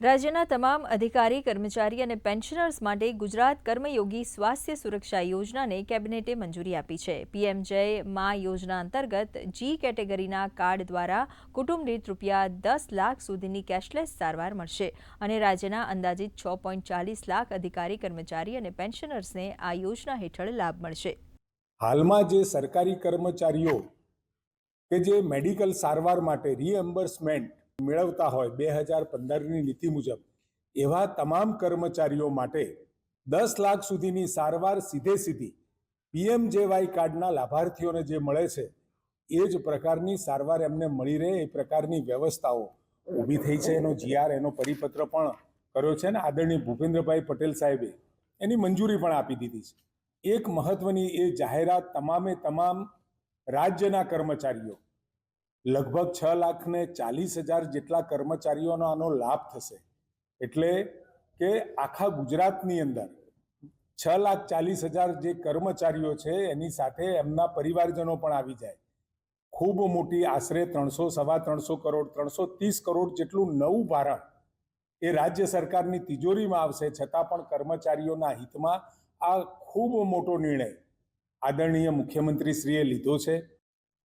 રાજ્યના તમામ અધિકારી, કર્મચારી અને પેન્શનર્સ માટે ગુજરાત કર્મયોગી સ્વાસ્થ્ય સુરક્ષા યોજનાને કેબિનેટે મંજૂરી આપી છે. પીએમ જય મા યોજના અંતર્ગત જી કેટેગરીના કાર્ડ દ્વારા કુટુંબ રૂપિયા દસ લાખ સુધીની કેશલેસ સારવાર મળશે અને રાજ્યના અંદાજિત છ પોઈન્ટ ચાલીસ લાખ અધિકારી, કર્મચારી અને પેન્શનર્સને આ યોજના હેઠળ લાભ મળશે. હાલમાં જે સરકારી કર્મચારીઓ કે જે મેડિકલ સારવાર માટે રીએમ્બર્સમેન્ટ મેળવતા હોય બે હજાર પંદરની નીતિ મુજબ, એવા તમામ કર્મચારીઓ માટે દસ લાખ સુધીની સારવાર સીધે સીધી પીએમજેવાય કાર્ડના લાભાર્થીઓને જે મળે છે, એ જ પ્રકારની સારવાર એમને મળી રહે, એ પ્રકારની વ્યવસ્થાઓ ઊભી થઈ છે. એનો જીઆર એનો પરિપત્ર પણ કર્યો છે ને આદરણીય ભૂપેન્દ્રભાઈ પટેલ સાહેબે, એની મંજૂરી પણ આપી દીધી છે. એક મહત્વની એ જાહેરાત તમામે તમામ રાજ્યના કર્મચારીઓ લગભગ છ લાખ ને ચાલીસ હજાર જેટલા કર્મચારીઓનો આનો લાભ થશે. એટલે કે આખા ગુજરાતની અંદર છ લાખ ચાલીસ હજાર જે કર્મચારીઓ છે, એની સાથે એમના પરિવારજનો પણ આવી જાય. ખૂબ મોટી આશરે ત્રણસો, સવા ત્રણસો કરોડ, ત્રણસો ત્રીસ કરોડ જેટલું નવું ભારણ એ રાજ્ય સરકારની તિજોરીમાં આવશે. છતાં પણ કર્મચારીઓના હિતમાં આ ખૂબ મોટો નિર્ણય આદરણીય મુખ્યમંત્રીશ્રીએ લીધો છે.